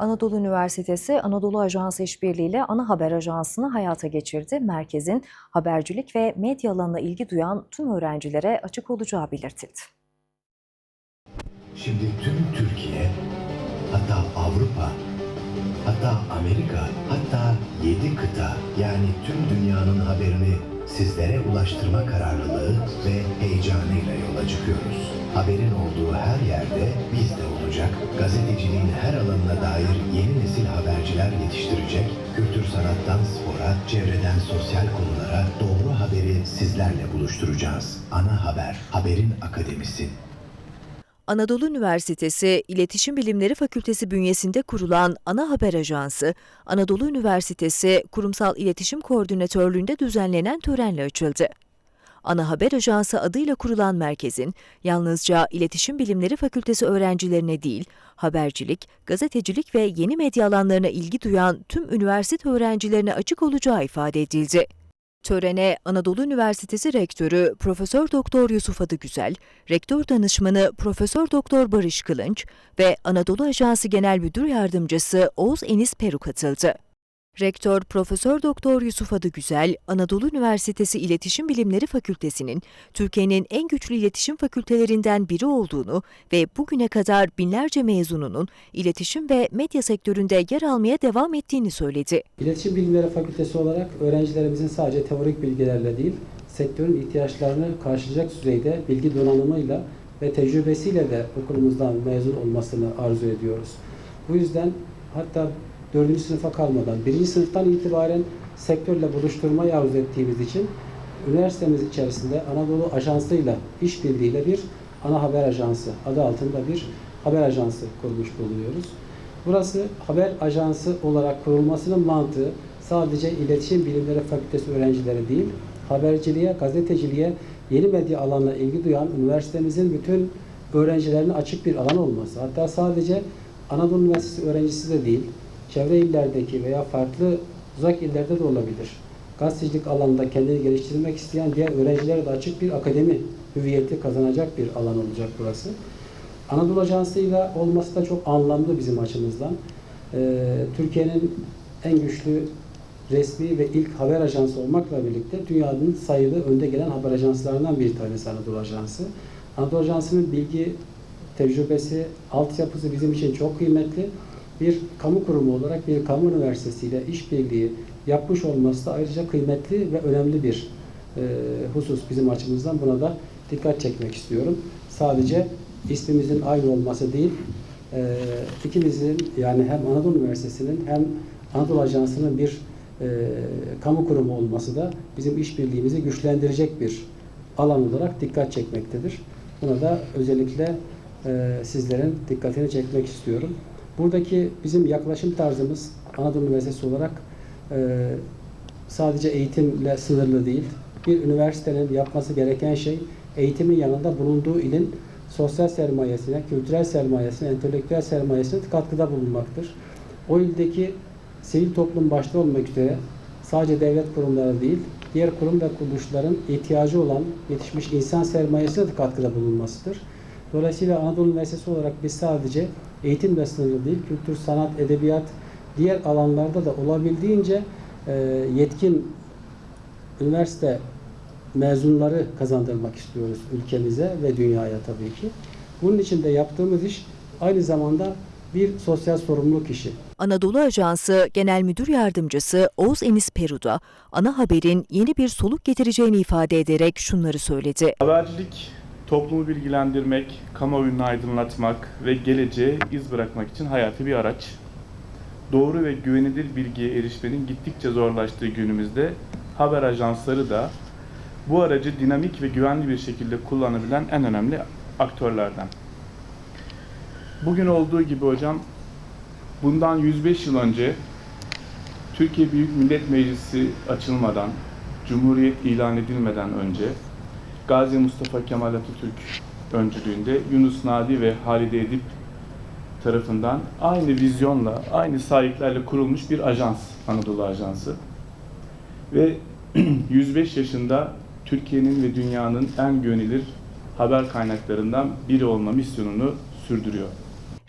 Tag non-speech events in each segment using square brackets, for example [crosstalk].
Anadolu Üniversitesi Anadolu Ajansı işbirliğiyle ana haber ajansını hayata geçirdi. Merkezin habercilik ve medya alanına ilgi duyan tüm öğrencilere açık olacağı belirtildi. Şimdi tüm Türkiye, hatta Avrupa, hatta Amerika, hatta yedi kıta yani tüm dünyanın haberini sizlere ulaştırma kararlılığı ve heyecanıyla yola çıkıyoruz. Haberin olduğu her yerde biz de olacak, gazeteciliğin her alanına dair yeni nesil haberciler yetiştirecek, kültür sanattan spora, çevreden sosyal konulara doğru haberi sizlerle buluşturacağız. Ana Haber, Haberin Akademisi. Anadolu Üniversitesi İletişim Bilimleri Fakültesi bünyesinde kurulan Ana Haber Ajansı, Anadolu Üniversitesi Kurumsal İletişim Koordinatörlüğünde düzenlenen törenle açıldı. Ana Haber Ajansı adıyla kurulan merkezin yalnızca İletişim Bilimleri Fakültesi öğrencilerine değil, habercilik, gazetecilik ve yeni medya alanlarına ilgi duyan tüm üniversite öğrencilerine açık olacağı ifade edildi. Törene Anadolu Üniversitesi Rektörü Profesör Doktor Yusuf Adıgüzel, Rektör Danışmanı Profesör Doktor Barış Kılınç ve Anadolu Ajansı Genel Müdür Yardımcısı Oğuz Enis Peru katıldı. Rektör Profesör Doktor Yusuf Adıgüzel, Anadolu Üniversitesi İletişim Bilimleri Fakültesinin Türkiye'nin en güçlü iletişim fakültelerinden biri olduğunu ve bugüne kadar binlerce mezununun iletişim ve medya sektöründe yer almaya devam ettiğini söyledi. İletişim Bilimleri Fakültesi olarak öğrencilerimizin sadece teorik bilgilerle değil, sektörün ihtiyaçlarını karşılayacak düzeyde bilgi donanımıyla ve tecrübesiyle de okulumuzdan mezun olmasını arzu ediyoruz. Bu yüzden hatta 4. sınıfa kalmadan 1. sınıftan itibaren sektörle buluşturmayı arzu ettiğimiz için üniversitemiz içerisinde Anadolu Ajansı'yla işbirliğiyle bir ana haber ajansı adı altında bir haber ajansı kurmuş bulunuyoruz. Burası haber ajansı olarak kurulmasının mantığı sadece iletişim bilimleri fakültesi öğrencileri değil, haberciliğe, gazeteciliğe, yeni medya alanına ilgi duyan üniversitemizin bütün öğrencilerine açık bir alan olması. Hatta sadece Anadolu Üniversitesi öğrencisi de değil, çevre illerdeki veya farklı uzak illerde de olabilir. Gazetecilik alanında kendini geliştirmek isteyen diğer öğrencilere de açık bir akademi hüviyeti kazanacak bir alan olacak burası. Anadolu Ajansı'yla olması da çok anlamlı bizim açımızdan. Ee, Türkiye'nin en güçlü resmi ve ilk haber ajansı olmakla birlikte dünyanın sayılı önde gelen haber ajanslarından bir tanesi Anadolu Ajansı. Anadolu Ajansı'nın bilgi tecrübesi, altyapısı bizim için çok kıymetli. Bir kamu kurumu olarak bir kamu üniversitesiyle işbirliği yapmış olması da ayrıca kıymetli ve önemli bir e, husus bizim açımızdan. Buna da dikkat çekmek istiyorum. Sadece ismimizin aynı olması değil, e, ikimizin yani hem Anadolu Üniversitesi'nin hem Anadolu Ajansı'nın bir e, kamu kurumu olması da bizim işbirliğimizi güçlendirecek bir alan olarak dikkat çekmektedir. Buna da özellikle e, sizlerin dikkatini çekmek istiyorum. Buradaki bizim yaklaşım tarzımız Anadolu Üniversitesi olarak e, sadece eğitimle sınırlı değil. Bir üniversitenin yapması gereken şey eğitimin yanında bulunduğu ilin sosyal sermayesine, kültürel sermayesine, entelektüel sermayesine katkıda bulunmaktır. O ildeki sivil toplum başta olmak üzere sadece devlet kurumları değil, diğer kurum ve kuruluşların ihtiyacı olan yetişmiş insan sermayesine de katkıda bulunmasıdır. Dolayısıyla Anadolu Üniversitesi olarak biz sadece eğitimle sınırlı değil, kültür, sanat, edebiyat, diğer alanlarda da olabildiğince e, yetkin üniversite mezunları kazandırmak istiyoruz ülkemize ve dünyaya tabii ki. Bunun için de yaptığımız iş aynı zamanda bir sosyal sorumluluk işi. Anadolu Ajansı Genel Müdür Yardımcısı Oğuz Enis Peru'da ana haberin yeni bir soluk getireceğini ifade ederek şunları söyledi. Habercilik, toplumu bilgilendirmek, kamuoyunu aydınlatmak ve geleceğe iz bırakmak için hayati bir araç. Doğru ve güvenilir bilgiye erişmenin gittikçe zorlaştığı günümüzde haber ajansları da bu aracı dinamik ve güvenli bir şekilde kullanabilen en önemli aktörlerden. Bugün olduğu gibi hocam, bundan 105 yıl önce Türkiye Büyük Millet Meclisi açılmadan, Cumhuriyet ilan edilmeden önce Gazi Mustafa Kemal Atatürk öncülüğünde Yunus Nadi ve Halide Edip tarafından aynı vizyonla, aynı sahiplerle kurulmuş bir ajans, Anadolu Ajansı. Ve [clears throat] 105 yaşında Türkiye'nin ve dünyanın en güvenilir haber kaynaklarından biri olma misyonunu sürdürüyor.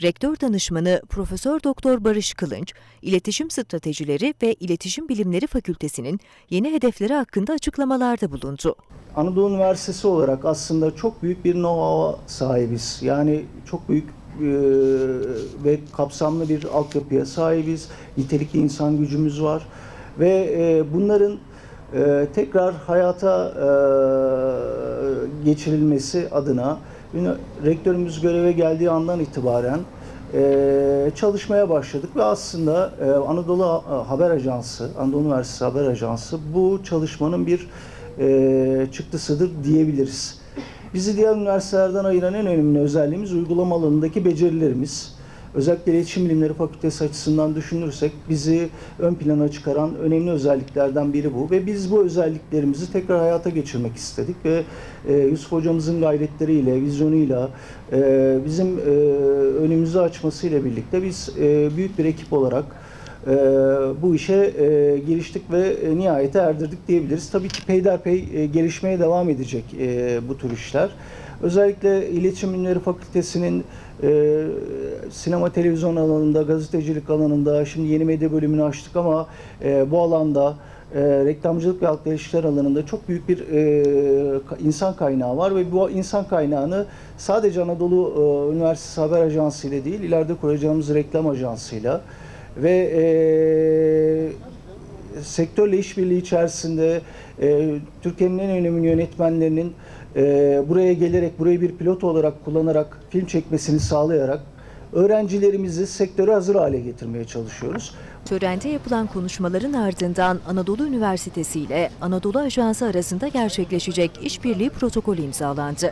Rektör danışmanı Profesör Doktor Barış Kılınç, İletişim Stratejileri ve İletişim Bilimleri Fakültesinin yeni hedefleri hakkında açıklamalarda bulundu. Anadolu Üniversitesi olarak aslında çok büyük bir know-how'a sahibiz. Yani çok büyük e, ve kapsamlı bir altyapıya sahibiz. Nitelikli insan gücümüz var. Ve e, bunların e, tekrar hayata geçirilmesi adına rektörümüz göreve geldiği andan itibaren e, çalışmaya başladık ve aslında e, Anadolu Ha- Haber Ajansı, Anadolu Üniversitesi Haber Ajansı bu çalışmanın bir e, çıktısıdır diyebiliriz. Bizi diğer üniversitelerden ayıran en önemli özelliğimiz uygulama alanındaki becerilerimiz. Özellikle İletişim Bilimleri Fakültesi açısından düşünürsek bizi ön plana çıkaran önemli özelliklerden biri bu. Ve biz bu özelliklerimizi tekrar hayata geçirmek istedik ve e, Yusuf Hocamızın gayretleriyle, vizyonuyla, e, bizim e, önümüzü açmasıyla birlikte biz e, büyük bir ekip olarak e, bu işe e, giriştik ve e, nihayete erdirdik diyebiliriz. Tabii ki peyderpey e, gelişmeye devam edecek e, bu tür işler. Özellikle İletişim Bilimleri Fakültesi'nin e, sinema televizyon alanında, gazetecilik alanında, şimdi yeni medya bölümünü açtık ama e, bu alanda e, reklamcılık ve halkla ilişkiler alanında çok büyük bir e, insan kaynağı var ve bu insan kaynağını sadece Anadolu e, Üniversitesi Haber Ajansı ile değil, ileride kuracağımız reklam ajansıyla ve e, sektörle işbirliği içerisinde e, Türkiye'nin en önemli yönetmenlerinin e, buraya gelerek, burayı bir pilot olarak kullanarak film çekmesini sağlayarak öğrencilerimizi sektöre hazır hale getirmeye çalışıyoruz. Törende yapılan konuşmaların ardından Anadolu Üniversitesi ile Anadolu Ajansı arasında gerçekleşecek işbirliği protokolü imzalandı.